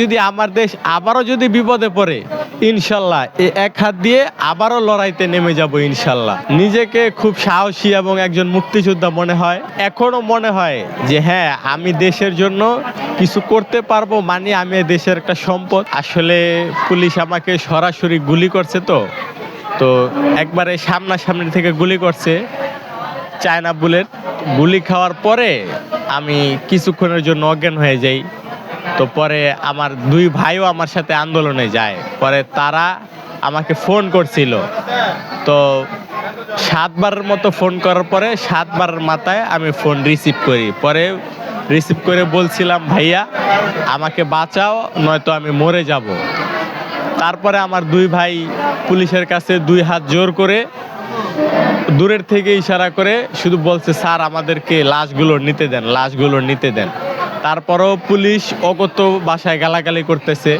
যদি আমার দেশ আবারও যদি বিপদে পড়ে, ইনশাল্লাহ এই এক হাত দিয়ে আবারও লড়াইতে নেমে যাব ইনশাল্লাহ। নিজেকে খুব সাহসী এবং একজন মুক্তিযোদ্ধা মনে হয়। এখনও মনে হয় যে হ্যাঁ আমি দেশের জন্য কিছু করতে পারব মানে আমি দেশের একটা সম্পদ। আসলে পুলিশ আমাকে সরাসরি গুলি করছে তো। তো একবারে সামনাসামনি থেকে গুলি করছে চায়না বুলেট। গুলি খাওয়ার পরে আমি কিছুক্ষণের জন্য অজ্ঞান হয়ে যাই। তো পরে আমার দুই ভাইও আমার সাথে আন্দোলনে যায়। পরে তারা আমাকে ফোন করছিল। তো সাতবারের মতো ফোন করার পরে সাতবারের মাথায় আমি ফোন রিসিভ করি। পরে রিসিভ করে বলছিলাম, ভাইয়া, আমাকে বাঁচাও, নয়তো আমি মরে যাব। তারপরে আমার দুই ভাই পুলিশের কাছে দুই হাত জোর করে দূরের থেকে ইশারা করে শুধু বলছে, স্যার, আমাদেরকে লাশগুলো নিতে দেন, লাশগুলো নিতে দেন। তারপরেও পুলিশ অগত বাসায় গালাগালি করতেছে।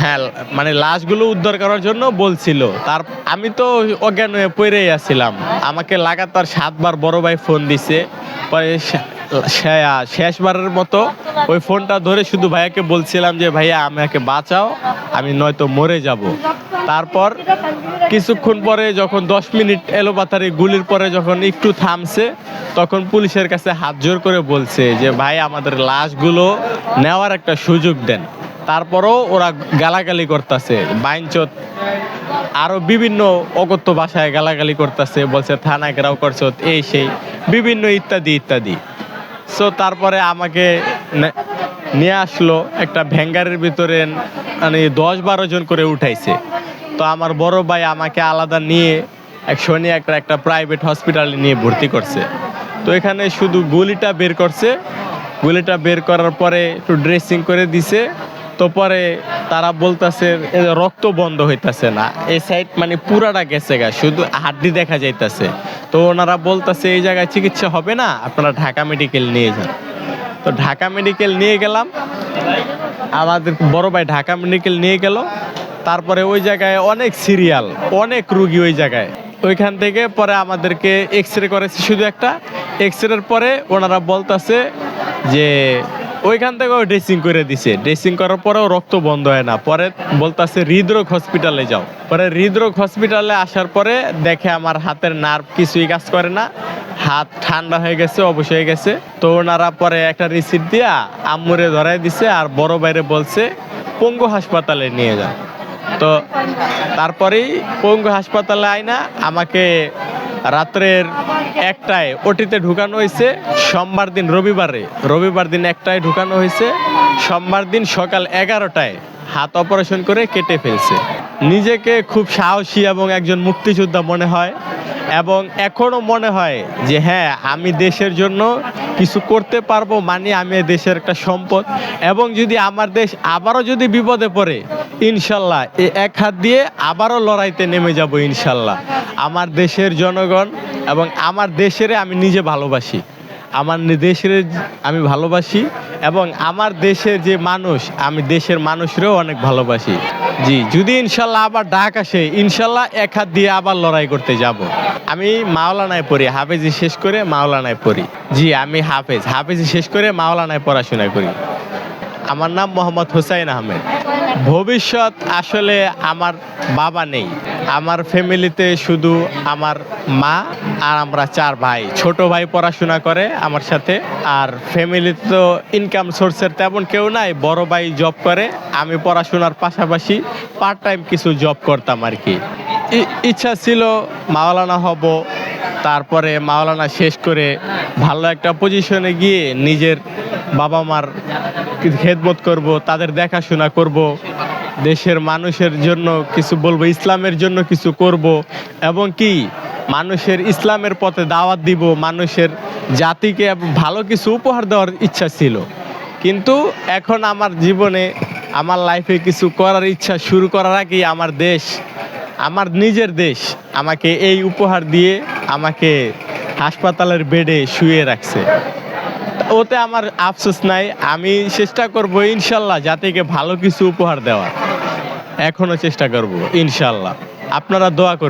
হ্যাঁ মানে লাশগুলো উদ্ধার করার জন্য বলছিল। তার, আমি তো অজ্ঞান হয়ে পড়েই আছিলাম। আমাকে লাগাতার সাতবার বড় ভাই ফোন দিছে। পরে শেষবারের মতো ওই ফোনটা ধরে শুধু ভাইয়াকে বলছিলাম যে, ভাইয়া, আমাকে বাঁচাও, আমি নয়তো মরে যাব। তারপর কিছুক্ষণ পরে যখন দশ মিনিট এলোপাতারি গুলির পরে যখন একটু থামছে, তখন পুলিশের কাছে হাত জোর করে বলছে যে, ভাই, আমাদের লাশগুলো নেওয়ার একটা সুযোগ দেন। তারপরও ওরা গালাগালি করতেছে। বাইনচোত আরও বিভিন্ন অগত্য ভাষায় গালাগালি করতেছে, বলছে, থানা ঘেরাও করছ, এই সেই, বিভিন্ন ইত্যাদি ইত্যাদি। সো তারপরে আমাকে নিয়ে আসলো একটা ভ্যাঙ্গারের ভিতরে মানে দশ বারো জন করে উঠাইছে। তো আমার বড় ভাই আমাকে আলাদা নিয়ে এক শনি একটা একটা প্রাইভেট হসপিটালে নিয়ে ভর্তি করছে। তো এখানে শুধু গুলিটা বের করছে। গুলিটা বের করার পরে একটু ড্রেসিং করে দিছে। তো পরে তারা বলতেছে রক্ত বন্ধ হইতাছে না। এই সাইড মানে পুরাটা গেছে গা, শুধু হাড্ডি দেখা যাইতাছে। তো ওনারা বলতেছে, এই জায়গায় চিকিৎসা হবে না, আপনারা ঢাকা মেডিকেল নিয়ে যান। তো ঢাকা মেডিকেল নিয়ে গেলাম। আমাদের বড় ভাই ঢাকা মেডিকেল নিয়ে গেল। তারপরে ওই জায়গায় অনেক সিরিয়াল, অনেক রুগী ওই জায়গায়। ওইখান থেকে পরে আমাদেরকে এক্স রে করেছে শুধু একটা। এক্স রের পরে ওনারা বলতেছে যে ওইখান থেকেও ড্রেসিং করে দিছে। ড্রেসিং করার পরেও রক্ত বন্ধ হয় না। পরে বলতেছে, হৃদরোগ হসপিটালে যাও। পরে হৃদরোগ হসপিটালে আসার পরে দেখে আমার হাতের নার্ভ কিছুই কাজ করে না। হাত ঠান্ডা হয়ে গেছে অবশ্যই হয়ে গেছে। তো ওনারা পরে একটা রিসিপ্ট দিয়া আম্মুরে ধরাই দিছে আর বড় বাইরে বলছে, পঙ্গু হাসপাতালে নিয়ে যান। তো তারপরেই পঙ্গু হাসপাতালে আইনা, আমাকে রাত্রের একটায় ওটিতে ঢুকানো হয়েছে। সোমবার দিন রবিবারে, রবিবার দিন একটায় ঢুকানো হয়েছে। সোমবার দিন সকাল এগারোটায় হাত অপারেশন করে কেটে ফেলছে। নিজেকে খুব সাহসী এবং একজন মুক্তিযোদ্ধা মনে হয় এবং এখনও মনে হয় যে হ্যাঁ আমি দেশের জন্য কিছু করতে পারব মানে আমি দেশের একটা সম্পদ। এবং যদি আমার দেশ আবারও যদি বিপদে পড়ে ইনশাল্লাহ এই এক হাত দিয়ে আবারও লড়াইতে নেমে যাব ইনশাল্লাহ। আমার দেশের জনগণ এবং আমার দেশের আমি নিজে ভালোবাসি। আমার দেশের আমি ভালোবাসি এবং আমার দেশের যে মানুষ, আমি দেশের মানুষরেও অনেক ভালোবাসি। জি, যদি ইনশাল্লাহ আবার ডাক আসে, ইনশাল্লাহ এক হাত দিয়ে আবার লড়াই করতে যাব। আমি মাওলানায় পড়ি, হাফেজি শেষ করে মাওলানায় পড়ি। জি, আমি হাফেজ, হাফেজি শেষ করে মাওলানায় পড়াশোনা করি। আমার নাম মোহাম্মদ হুসাইন আহমেদ। ভবিষ্যৎ আসলে আমার বাবা নেই। আমার ফ্যামিলিতে শুধু আমার মা আর আমরা চার ভাই। ছোট ভাই পড়াশোনা করে আমার সাথে আর ফ্যামিলিতে তো ইনকাম সোর্সের তেমন কেউ নাই, বড় ভাই জব করে। আমি পড়াশোনার পাশাপাশি পার্ট টাইম কিছু জব করতাম আর কি। ইচ্ছা ছিল মাওলানা হব, তারপরে মাওলানা শেষ করে ভালো একটা পজিশনে গিয়ে নিজের বাবা মার খেদমত করব, তাদের দেখাশোনা করব, দেশের মানুষের জন্য কিছু বলব, ইসলামের জন্য কিছু করব, এবং কি, মানুষের ইসলামের পথে দাওয়াত দিব, মানুষের জাতিকে ভালো কিছু উপহার দেওয়ার ইচ্ছা ছিল। কিন্তু এখন আমার জীবনে, আমার লাইফে কিছু করার ইচ্ছা শুরু করার আগেই আমার দেশ, আমার নিজের দেশ আমাকে এই উপহার দিয়ে আমাকে হাসপাতালের বেডে শুয়ে রাখছে। ওতে আমার আফসোস নাই। আমি চেষ্টা করব ইনশাল্লাহ জাতিকে ভালো কিছু উপহার দেওয়া এখনও চেষ্টা করব, ইনশাল্লাহ। আপনারা দোয়া করবেন।